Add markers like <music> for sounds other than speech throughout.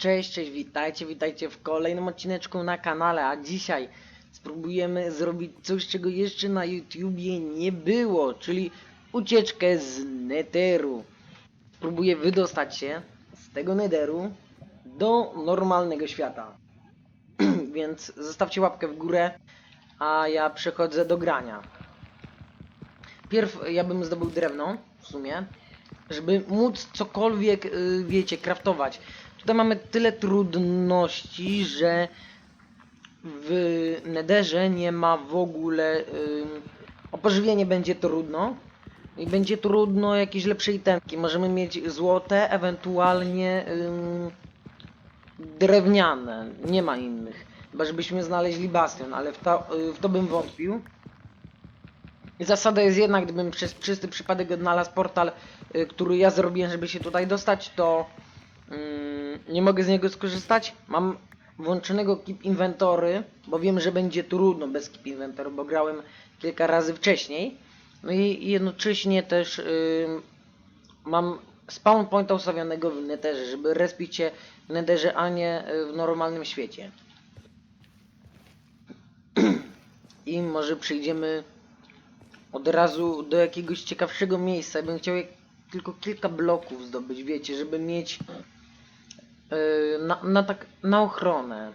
Cześć, cześć, witajcie, witajcie w kolejnym odcineczku na kanale, a dzisiaj spróbujemy zrobić coś, czego jeszcze na YouTubie nie było, czyli ucieczkę z Netheru. Spróbuję wydostać się z tego Netheru do normalnego świata. <clears throat> Więc zostawcie łapkę w górę, a ja przechodzę do grania. Pierw ja bym zdobył drewno, w sumie, żeby móc cokolwiek, y, wiecie, craftować. Tutaj mamy tyle trudności, że w Nederze nie ma w ogóle... ym, o pożywienie będzie trudno. I będzie trudno jakieś lepsze itemki. Możemy mieć złote, ewentualnie ym, drewniane. Nie ma innych. Chyba żebyśmy znaleźli bastion, ale w to, y, w to bym wątpił. Zasada jest jednak, gdybym przez czysty przypadek odnalazł portal, y, który ja zrobiłem, żeby się tutaj dostać, to nie mogę z niego skorzystać. Mam włączonego Keep Inventory, bo wiem, że będzie trudno bez Keep Inventory, bo grałem kilka razy wcześniej. No i jednocześnie też y, mam spawn pointa ustawionego w Netherze, żeby respić się w Netherze, a nie y, w normalnym świecie. I może przyjdziemy od razu do jakiegoś ciekawszego miejsca. Ja bym chciał tylko kilka bloków zdobyć, wiecie, żeby mieć yy, na, na, tak, na ochronę.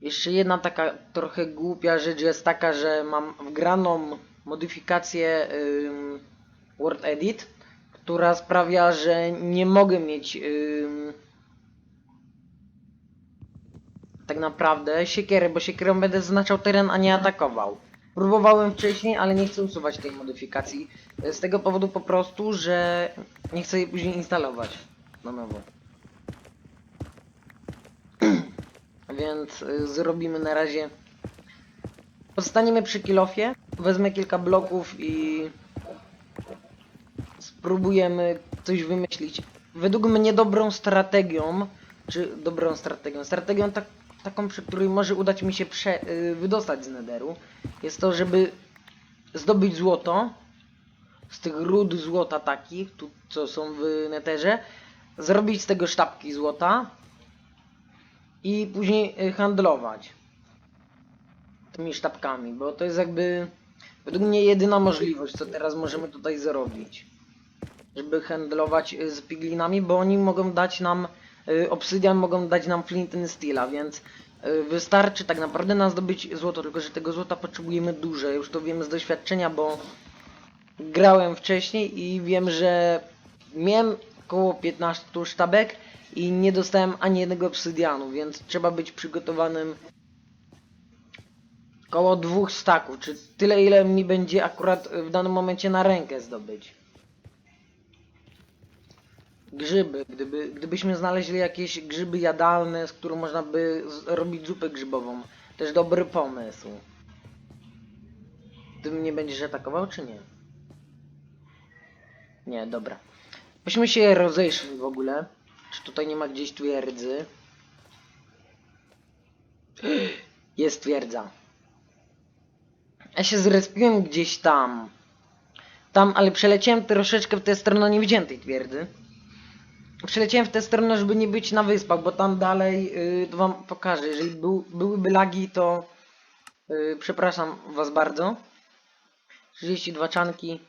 Jeszcze jedna taka trochę głupia rzecz jest taka, że mam wgraną modyfikację yy, Word Edit, która sprawia, że nie mogę mieć yy, tak naprawdę siekiery, bo siekierą będę zaznaczał teren, a nie atakował. Próbowałem wcześniej, ale nie chcę usuwać tej modyfikacji. Z tego powodu po prostu, że nie chcę jej później instalować na nowo. Więc y, zrobimy na razie. Pozostaniemy przy kilofie. Wezmę kilka bloków i spróbujemy coś wymyślić. Według mnie dobrą strategią, czy dobrą strategią, strategią tak, taką, przy której może udać mi się prze, y, wydostać z Netheru, jest to, żeby zdobyć złoto z tych ród złota takich, tu, co są w Netherze, zrobić z tego sztabki złota i później y, handlować tymi sztabkami, bo to jest jakby według mnie jedyna możliwość, co teraz możemy tutaj zrobić. Żeby handlować y, z piglinami, bo oni mogą dać nam y, obsydian, mogą dać nam flint and steela, więc wystarczy tak naprawdę nam zdobyć złoto, tylko że tego złota potrzebujemy duże. Już to wiem z doświadczenia, bo grałem wcześniej i wiem, że miałem około 15 sztabek i nie dostałem ani jednego obsydianu, więc trzeba być przygotowanym koło dwóch staków, czy tyle ile mi będzie akurat w danym momencie na rękę zdobyć. Grzyby, gdyby, gdybyśmy znaleźli jakieś grzyby jadalne, z których można by robić zupę grzybową, też dobry pomysł. Ty mnie będziesz atakował, czy nie? Nie, dobra. Myśmy się rozejrzeli w ogóle. Czy tutaj nie ma gdzieś twierdzy? <gasps> Jest twierdza. Ja się zrespiłem gdzieś tam. Tam, ale przeleciałem troszeczkę w tę stronę, nie widziałem tej twierdzy. Przeleciałem w tę stronę, żeby nie być na wyspach, bo tam dalej yy, to wam pokażę. Jeżeli był, byłyby lagi, to yy, przepraszam was bardzo. 32 czanki.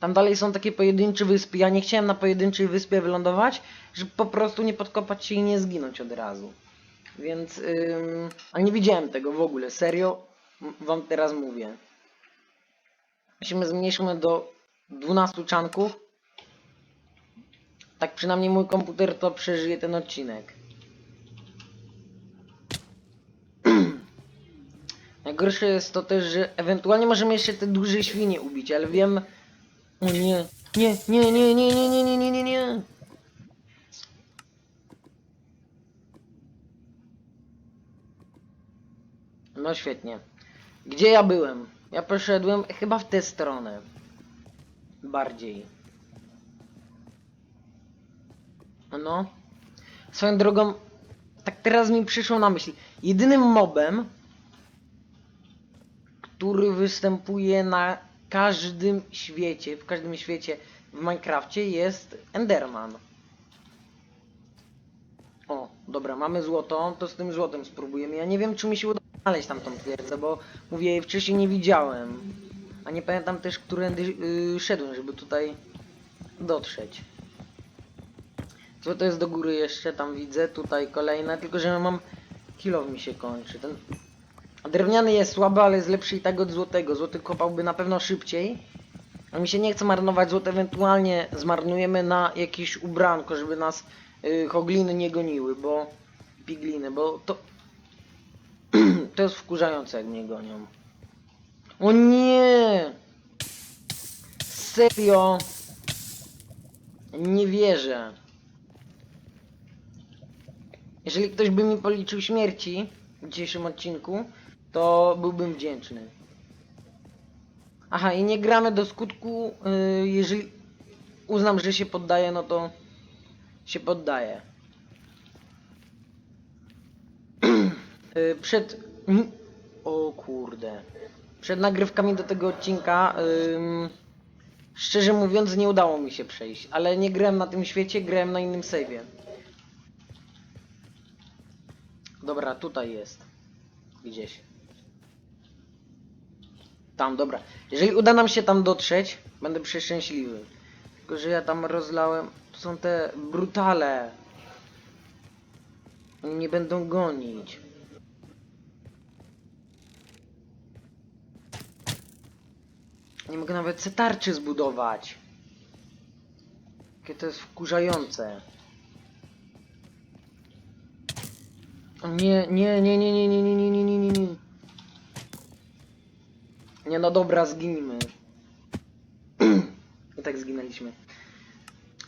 Tam dalej są takie pojedyncze wyspy. Ja nie chciałem na pojedynczej wyspie wylądować, żeby po prostu nie podkopać się i nie zginąć od razu. Więc, ym, ale nie widziałem tego w ogóle. Serio wam teraz mówię. Musimy zmniejszymy do 12 czanków. Tak przynajmniej mój komputer to przeżyje ten odcinek. <clears throat> Najgorsze jest to też, że ewentualnie możemy jeszcze te duże świnie ubić, ale wiem... O nie, nie, nie, nie, nie, nie, nie, nie, nie, nie, nie. No świetnie. Gdzie ja byłem? Ja poszedłem chyba w tę stronę. Bardziej. No. Swoją drogą, tak teraz mi przyszło na myśl. Jedynym mobem, który występuje na każdym świecie, w każdym świecie w Minecrafcie jest Enderman. Dobra, mamy złoto, to z tym złotem spróbujemy. Ja nie wiem, czy mi się uda znaleźć tam tą twierdzę, bo mówię, jej wcześniej nie widziałem. A nie pamiętam też, którędy yy, szedłem, żeby tutaj dotrzeć. Złoto jest do góry jeszcze, tam widzę, tutaj kolejne, tylko że mam... Kilo mi się kończy. Ten drewniany jest słaby, ale jest lepszy i tak od złotego. Złoty kopałby na pewno szybciej. A mi się nie chce marnować złote, ewentualnie zmarnujemy na jakieś ubranko, żeby nas y, hogliny nie goniły, bo... Pigliny, bo to... <clears throat> to jest wkurzające, jak mnie gonią. O nie! Serio? Nie wierzę. Jeżeli ktoś by mi policzył śmierci w dzisiejszym odcinku, to byłbym wdzięczny. Aha, i nie gramy do skutku, yy, jeżeli uznam, że się poddaję, no to się poddaję. Yy, <clears throat> przed... O kurde. Przed nagrywkami do tego odcinka, ym, szczerze mówiąc, nie udało mi się przejść, ale nie grałem na tym świecie, grałem na innym save'ie. Dobra, tutaj jest. Gdzieś. Tam, dobra. Jeżeli uda nam się tam dotrzeć, będę przeszczęśliwy. Tylko, że ja tam rozlałem... To są te brutale. Oni mnie będą gonić. Nie mogę nawet se tarczy zbudować. Jakie to jest wkurzające. Nie, nie, nie, nie, nie, nie, nie, nie, nie, nie, nie, nie. No dobra, zginimy. I <clears throat> tak zginęliśmy.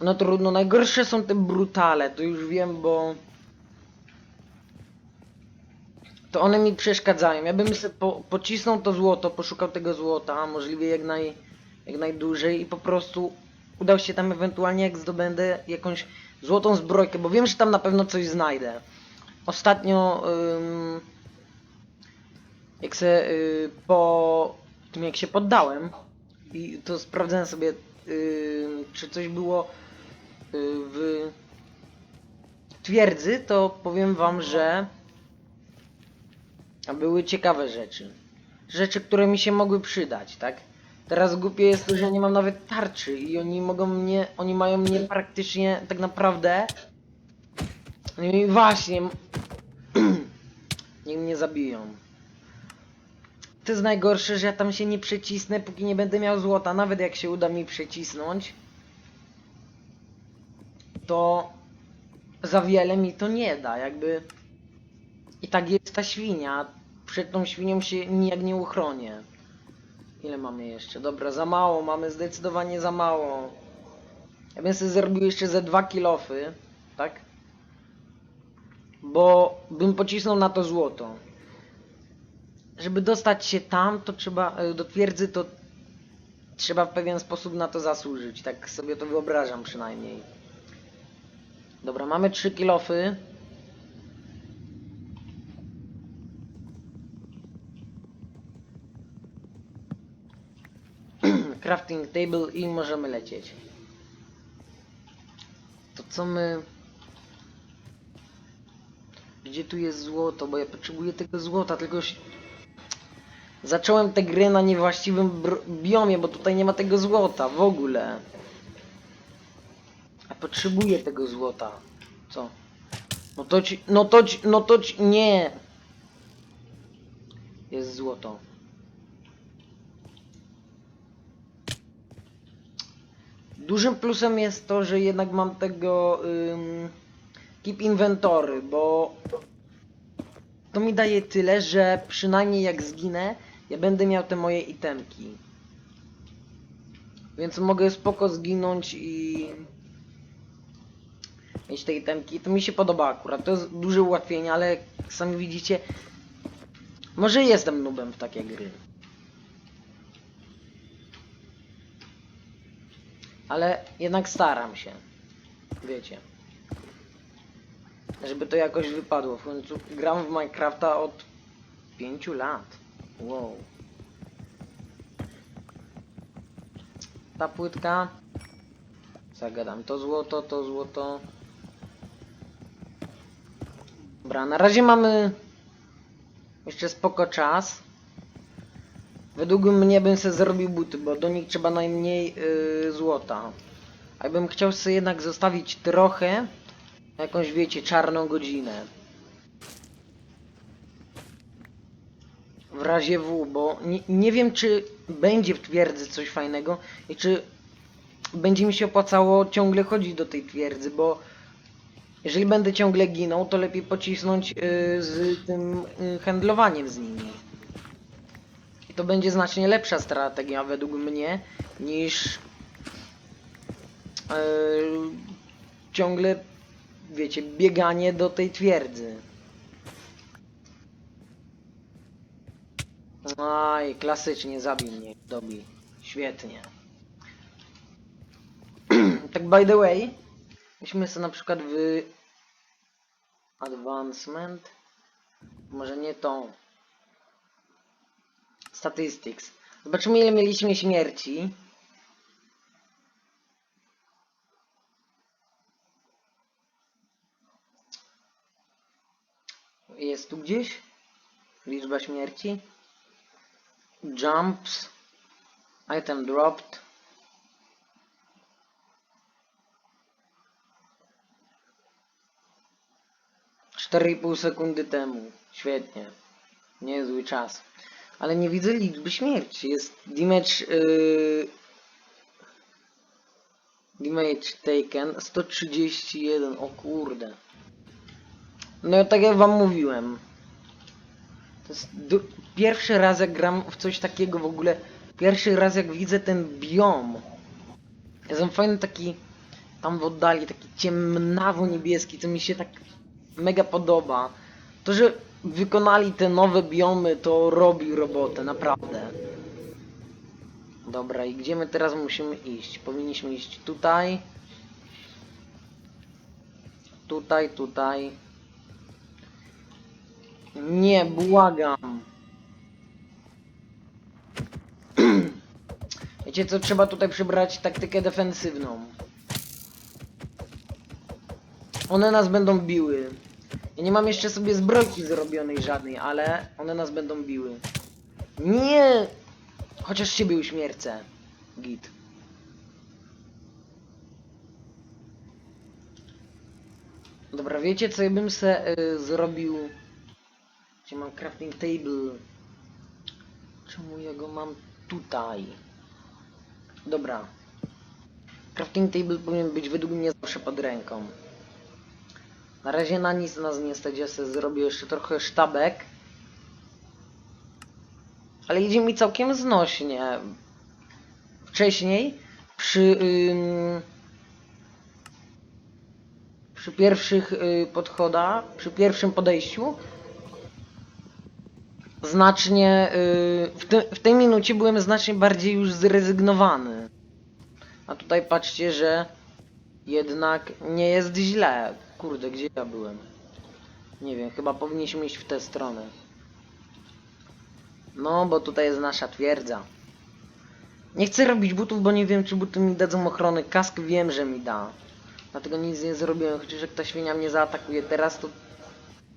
No trudno, najgorsze są te brutale, to już wiem, bo... To one mi przeszkadzają. Ja bym sobie po, pocisnął to złoto, poszukał tego złota, możliwie jak, naj, jak najdłużej i po prostu udał się tam ewentualnie jak zdobędę jakąś złotą zbrojkę, bo wiem, że tam na pewno coś znajdę. Ostatnio ym, jak se y, po tym jak się poddałem i to sprawdzałem sobie ym, czy coś było y, w twierdzy, to powiem wam, że były ciekawe rzeczy. Rzeczy, które mi się mogły przydać, tak? Teraz głupie jest to, że nie mam nawet tarczy i oni mogą mnie, oni mają mnie praktycznie tak naprawdę no i właśnie. <clears throat> Niech mnie zabiją. To jest najgorsze, że ja tam się nie przecisnę, póki nie będę miał złota. Nawet jak się uda mi przecisnąć, to za wiele mi to nie da. Jakby. I tak jest ta świnia. Przed tą świnią się nijak nie uchronię. Ile mamy jeszcze? Dobra, za mało. Mamy zdecydowanie za mało. Ja bym sobie zrobił jeszcze ze dwa kilofy. Tak? bo bym pocisnął na to złoto. Żeby dostać się tam, to trzeba e, do twierdzy, to trzeba w pewien sposób na to zasłużyć. Tak sobie to wyobrażam przynajmniej. Dobra, mamy trzy kilofy. <clears throat> Crafting table i możemy lecieć. To co my... Gdzie tu jest złoto? Bo ja potrzebuję tego złota, tylko. Zacząłem tę grę na niewłaściwym biomie, bo tutaj nie ma tego złota w ogóle. A potrzebuję tego złota. Co? No to ci, no to ci, no to ci, nie. Jest złoto. Dużym plusem jest to, że jednak mam tego ym, keep inventory, bo to mi daje tyle, że przynajmniej jak zginę, ja będę miał te moje itemki. Więc mogę spoko zginąć i mieć te itemki. To mi się podoba akurat. To jest duże ułatwienie, ale jak sami widzicie, może jestem nubem w takie gry. Ale jednak staram się. Wiecie. Żeby to jakoś wypadło. W końcu gram w Minecrafta od 5 lat. Wow. Ta płytka. Zagadam. To złoto, to złoto. Dobra, na razie mamy jeszcze spoko czas. Według mnie bym sobie zrobił buty, bo do nich trzeba najmniej yy, złota. A jakbym chciał sobie jednak zostawić trochę, jakąś wiecie, czarną godzinę. W razie W, bo nie, nie wiem czy będzie w twierdzy coś fajnego i czy będzie mi się opłacało ciągle chodzić do tej twierdzy, bo jeżeli będę ciągle ginął, to lepiej pocisnąć yy, z tym yy, handlowaniem z nimi. I to będzie znacznie lepsza strategia według mnie niż yy, ciągle, wiecie, bieganie do tej twierdzy. Aj, klasycznie zabił mnie, dobi. Świetnie. <clears throat> tak by the way, weźmy sobie na przykład w advancement, może nie tą, statistics. Zobaczymy ile mieliśmy śmierci. Jest tu gdzieś liczba śmierci. Jumps. Item dropped. Pół sekundy temu. Świetnie. Niezły czas. Ale nie widzę liczby śmierci. Jest damage... Yy... Damage taken 131. O kurde. No tak jak wam mówiłem. Du- pierwszy raz jak gram w coś takiego w ogóle. Pierwszy raz jak widzę ten biom. Jest on fajny taki tam w oddali, taki ciemnawo niebieski, co mi się tak mega podoba. To, że wykonali te nowe biomy, to robi robotę, naprawdę. Dobra, i gdzie my teraz musimy iść? Powinniśmy iść tutaj. Tutaj, tutaj. Nie, błagam. <clears throat> Wiecie co, trzeba tutaj przybrać taktykę defensywną. One nas będą biły. Ja nie mam jeszcze sobie zbrojki zrobionej żadnej, ale one nas będą biły. Nie! Chociaż ciebie uśmiercę. Git. Dobra, wiecie co ja bym se y, zrobił? Mam crafting table? Czemu ja go mam tutaj? Dobra. Crafting table powinien być według mnie zawsze pod ręką. Na razie na nic nas nie stać, ja sobie zrobię jeszcze trochę sztabek. Ale idzie mi całkiem znośnie. Wcześniej, przy... Przy pierwszych y, podchodach, przy pierwszym podejściu, znacznie, y, w, te, w tej minucie byłem znacznie bardziej już zrezygnowany. A tutaj patrzcie, że jednak nie jest źle. Kurde, gdzie ja byłem? Nie wiem, chyba powinniśmy iść w tę stronę. No, bo tutaj jest nasza twierdza. Nie chcę robić butów, bo nie wiem, czy buty mi dadzą ochrony. Kask wiem, że mi da. Dlatego nic nie zrobiłem, chociaż jak ta świnia mnie zaatakuje teraz, to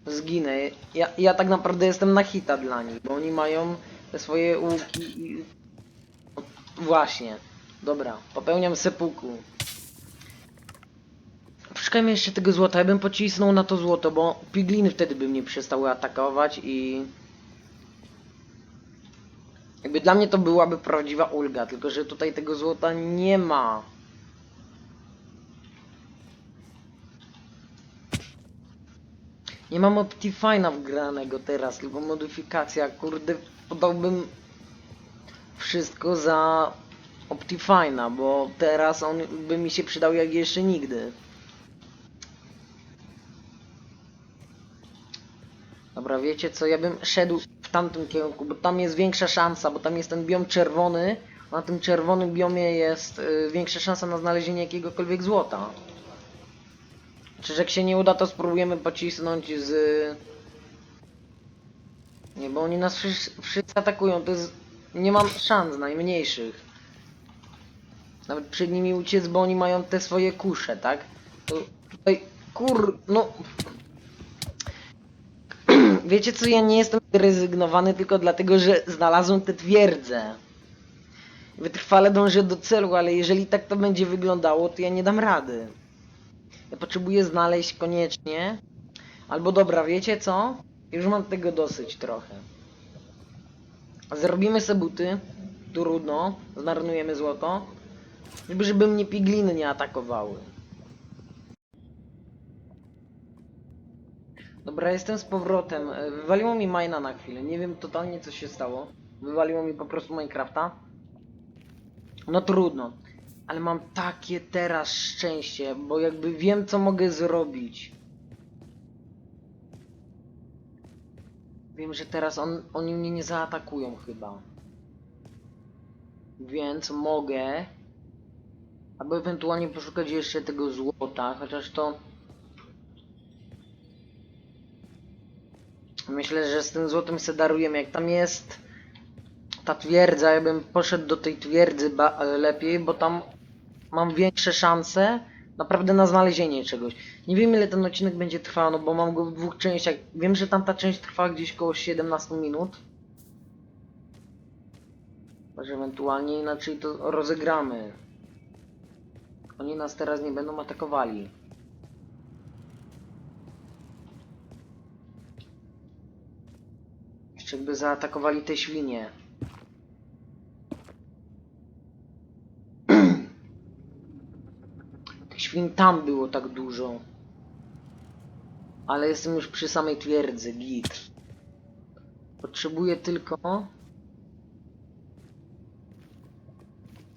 zginę. Ja, ja tak naprawdę jestem na hita dla nich, bo oni mają te swoje łuki i... Właśnie. Dobra, popełniam sepuku. Poszukajmy jeszcze tego złota, ja bym pocisnął na to złoto, bo pigliny wtedy by mnie przestały atakować i... Jakby dla mnie to byłaby prawdziwa ulga, tylko że tutaj tego złota nie ma. Nie mam Optifine'a wgranego teraz, tylko modyfikacja, kurde, podałbym wszystko za Optifine'a, bo teraz on by mi się przydał jak jeszcze nigdy. Dobra, wiecie co, ja bym szedł w tamtym kierunku, bo tam jest większa szansa, bo tam jest ten biom czerwony, a na tym czerwonym biomie jest y, większa szansa na znalezienie jakiegokolwiek złota. Czyż jak się nie uda, to spróbujemy pocisnąć z... Nie, bo oni nas wszyscy, wszyscy atakują, to jest... Nie mam szans najmniejszych. Nawet przed nimi uciec, bo oni mają te swoje kusze, tak? To tutaj... Kur... no... <clears throat> wiecie co, ja nie jestem rezygnowany tylko dlatego, że znalazłem tę twierdzę. Wytrwale dążę do celu, ale jeżeli tak to będzie wyglądało, to ja nie dam rady. Ja potrzebuję znaleźć koniecznie. Albo dobra, wiecie co? Już mam tego dosyć trochę. Zrobimy sobie buty. Trudno. Zmarnujemy złoto. Żeby, żeby mnie pigliny nie atakowały. Dobra, jestem z powrotem. E, Wywaliło mi Mina na chwilę. Nie wiem totalnie co się stało. Wywaliło mi po prostu Minecrafta. No trudno. Ale mam takie teraz szczęście, bo jakby wiem co mogę zrobić. Wiem, że teraz on, oni mnie nie zaatakują chyba. Więc mogę. Albo ewentualnie poszukać jeszcze tego złota, chociaż to. Myślę, że z tym złotem se darujemy. Jak tam jest ta twierdza, ja bym poszedł do tej twierdzy ba- lepiej, bo tam mam większe szanse naprawdę na znalezienie czegoś. Nie wiem ile ten odcinek będzie trwał, no bo mam go w dwóch częściach. Wiem, że tamta część trwa gdzieś koło 17 minut. Może ewentualnie inaczej to rozegramy. Oni nas teraz nie będą atakowali. Jeszcze jakby zaatakowali te świnie. Świn tam było tak dużo. Ale jestem już przy samej twierdzy, git. Potrzebuję tylko...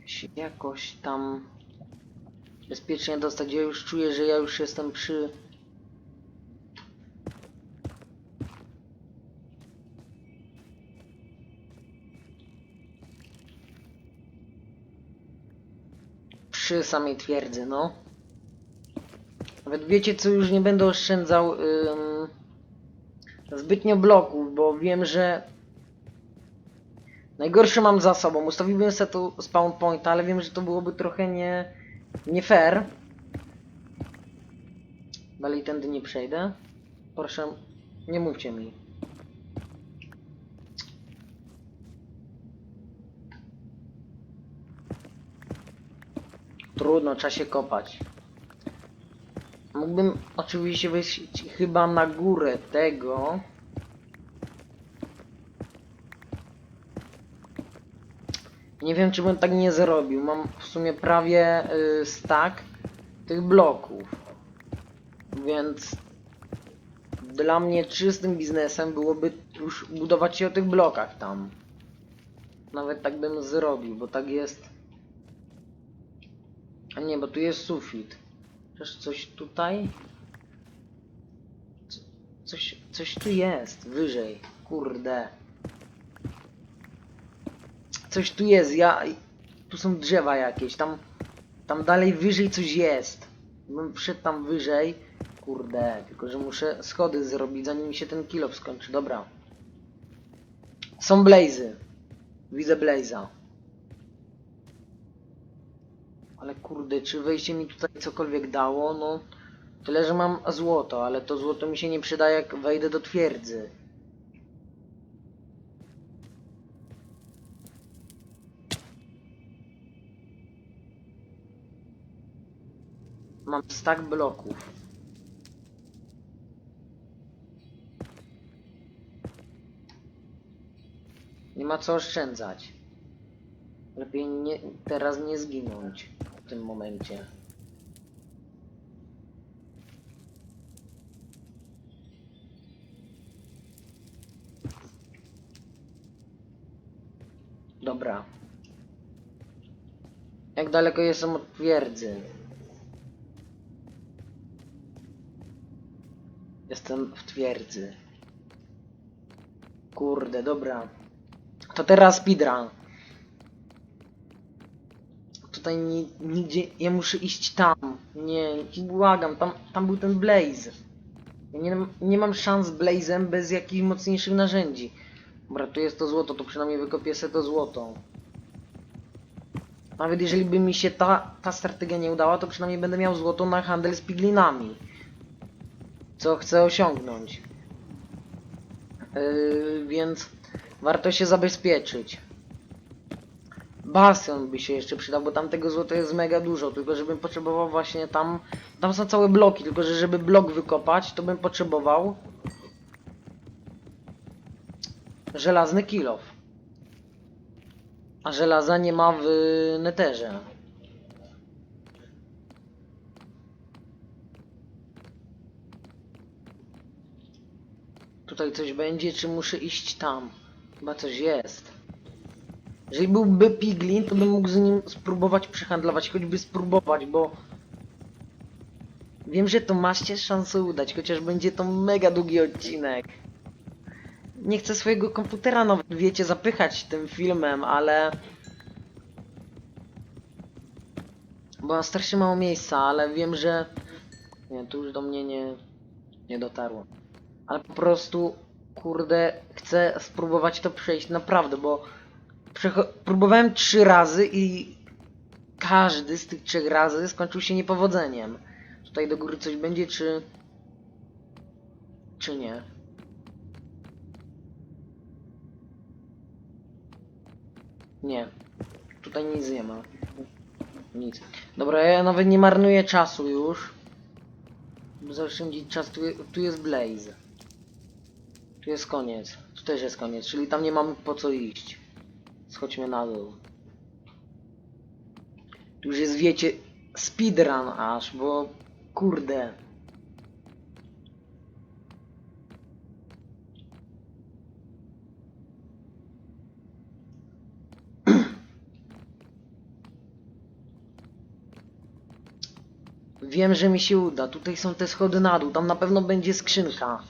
się jakoś tam bezpiecznie dostać. Ja już czuję, że ja już jestem przy... Przy samej twierdzy, no. Nawet wiecie co, już nie będę oszczędzał ym, zbytnio bloków, bo wiem, że najgorsze mam za sobą. Ustawiłbym sobie tu spawn point, ale wiem, że to byłoby trochę nie, nie fair. Dalej tędy nie przejdę. Proszę, nie mówcie mi. Trudno, trzeba się kopać. Mógłbym oczywiście wejść chyba na górę tego. Nie wiem, czy bym tak nie zrobił. Mam w sumie prawie y, stack tych bloków. Więc dla mnie czystym biznesem byłoby już budować się o tych blokach tam. Nawet tak bym zrobił, bo tak jest. A nie, bo tu jest sufit. Też coś tutaj? Co- Coś, coś tu jest, wyżej. Kurde. Coś tu jest, ja... Tu są drzewa jakieś, tam... Tam dalej wyżej coś jest. Bym wszedł tam wyżej. Kurde, tylko że muszę schody zrobić, zanim się ten kilo skończy. Dobra. Są blazy. Widzę blaza. Ale kurde, czy wejście mi tutaj cokolwiek dało? No, tyle, że mam złoto, ale to złoto mi się nie przyda, jak wejdę do twierdzy. Mam stack bloków. Nie ma co oszczędzać. Lepiej nie, teraz nie zginąć w tym momencie. Dobra. Jak daleko jestem od twierdzy? Jestem w twierdzy. Kurde, dobra. To teraz speedrun. Tutaj ni, nigdzie, ja muszę iść tam. Nie, błagam, tam, tam był ten Blaze. Ja nie, nie mam szans z Blazem bez jakichś mocniejszych narzędzi. Dobra, tu jest to złoto, to przynajmniej wykopię sobie to złoto. Nawet jeżeli by mi się ta, ta strategia nie udała, to przynajmniej będę miał złoto na handel z piglinami. Co chcę osiągnąć. Yy, więc warto się zabezpieczyć. Bastion by się jeszcze przydał, bo tam tego złota jest mega dużo, tylko żebym potrzebował właśnie tam... Tam są całe bloki, tylko że żeby blok wykopać, to bym potrzebował... Żelazny kilof. A żelaza nie ma w neterze. Tutaj coś będzie, czy muszę iść tam? Chyba coś jest. Jeżeli byłby Piglin, to bym mógł z nim spróbować przehandlować, choćby spróbować, bo... Wiem, że to macie szansę udać, chociaż będzie to mega długi odcinek. Nie chcę swojego komputera nawet, wiecie, zapychać tym filmem, ale... Bo mam strasznie mało miejsca, ale wiem, że... Nie, tu już do mnie nie... Nie dotarło. Ale po prostu, kurde, chcę spróbować to przejść naprawdę, bo... Próbowałem trzy razy i... Każdy z tych trzech razy skończył się niepowodzeniem. Tutaj do góry coś będzie, czy... Czy nie? Nie. Tutaj nic nie ma. Nic. Dobra, ja nawet nie marnuję czasu już. By zaoszczędzić czas, tu, tu jest Blaze. Tu jest koniec. Tu też jest koniec, czyli tam nie mamy po co iść. Schodźmy na dół. Tu już jest, wiecie, speedrun aż, bo kurde. <clears throat> Wiem, że mi się uda. Tutaj są te schody na dół. Tam na pewno będzie skrzynka.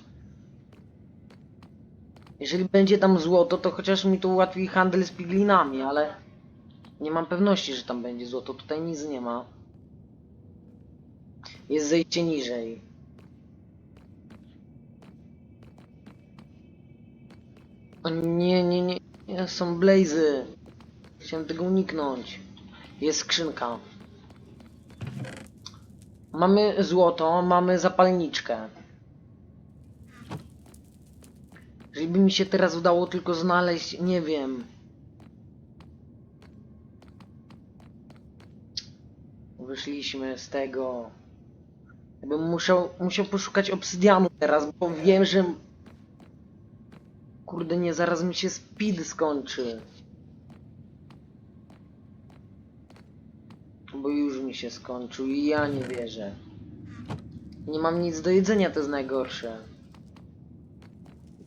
Jeżeli będzie tam złoto, to chociaż mi to ułatwi handel z piglinami, ale nie mam pewności, że tam będzie złoto. Tutaj nic nie ma. Jest zejście niżej. O nie, nie, nie, są blazy. Chciałem tego uniknąć. Jest skrzynka. Mamy złoto, mamy zapalniczkę. Jeżeli by mi się teraz udało tylko znaleźć, nie wiem. Wyszliśmy z tego. Jakbym musiał, musiał poszukać obsydianu teraz, bo wiem, że... Kurde nie, zaraz mi się speed skończy. Bo już mi się skończył i ja nie wierzę. Nie mam nic do jedzenia, to jest najgorsze.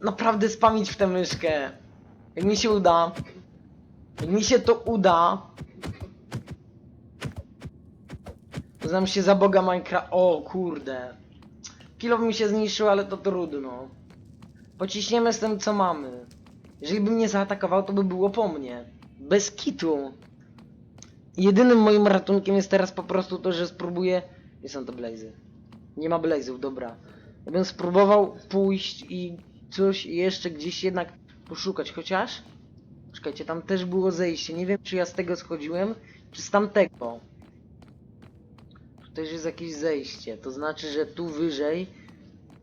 naprawdę spamić w tę myszkę. Jak mi się uda. Jak mi się to uda. Znam się za boga Minecraft. O kurde. Kilo mi się zniszczył, ale to trudno. Pociśniemy z tym co mamy. Jeżeli by mnie zaatakował, to by było po mnie. Bez kitu. Jedynym moim ratunkiem jest teraz po prostu to, że spróbuję... Gdzie są te blazy? Nie ma blazów, dobra. Ja bym spróbował pójść i coś jeszcze gdzieś jednak poszukać, chociaż... Czekajcie, tam też było zejście. Nie wiem, czy ja z tego schodziłem, czy z tamtego. Tu też jest jakieś zejście. To znaczy, że tu wyżej...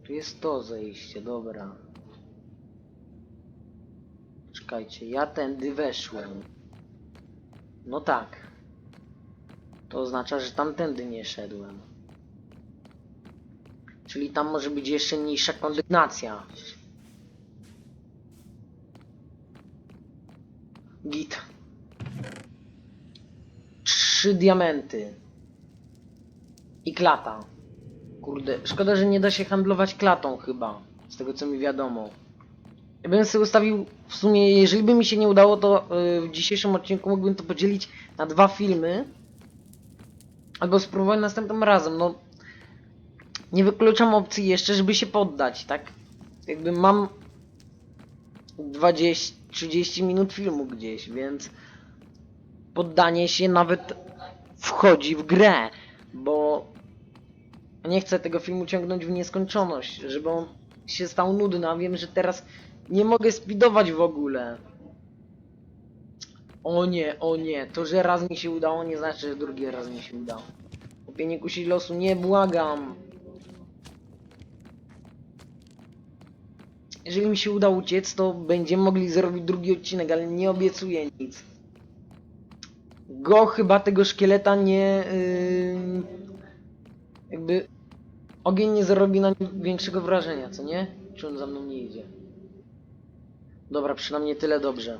Tu jest to zejście, dobra. Czekajcie, ja tędy weszłem. No tak. To oznacza, że tamtędy nie szedłem. Czyli tam może być jeszcze niższa kondygnacja. Git. Trzy diamenty. I klata. Kurde, szkoda, że nie da się handlować klatą chyba. Z tego co mi wiadomo. Ja bym sobie ustawił w sumie, jeżeli by mi się nie udało, to yy, w dzisiejszym odcinku mógłbym to podzielić na dwa filmy. Albo spróbować następnym razem, no. Nie wykluczam opcji jeszcze, żeby się poddać, tak? Jakby mam 20-30 minut filmu gdzieś, więc poddanie się nawet wchodzi w grę, bo nie chcę tego filmu ciągnąć w nieskończoność, żeby on się stał nudny, a wiem, że teraz nie mogę speedować w ogóle. O nie, o nie, to, że raz mi się udało, nie znaczy, że drugi raz mi się udało. Nie kusić losu, nie, błagam. Jeżeli mi się uda uciec, to będziemy mogli zrobić drugi odcinek, ale nie obiecuję nic. Go chyba tego szkieleta nie... Yy, jakby... Ogień nie zrobi na nim większego wrażenia, co nie? Czy on za mną nie idzie? Dobra, przynajmniej tyle dobrze.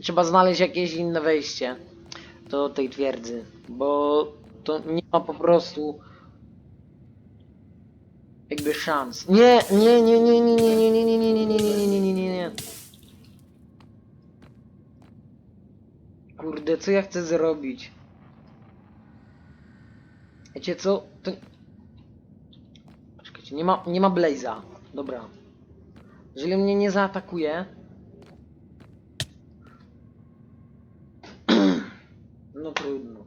Trzeba znaleźć jakieś inne wejście do tej twierdzy, bo to nie ma po prostu jakby szans. Nie, nie, nie, nie, nie, nie, nie, nie, nie, nie, nie, nie, nie, nie, nie, nie. Kurde, co ja chcę zrobić? Wiecie co? To... Czekajcie, nie ma, nie ma Blaze'a. Dobra. Jeżeli mnie nie zaatakuje... No trudno.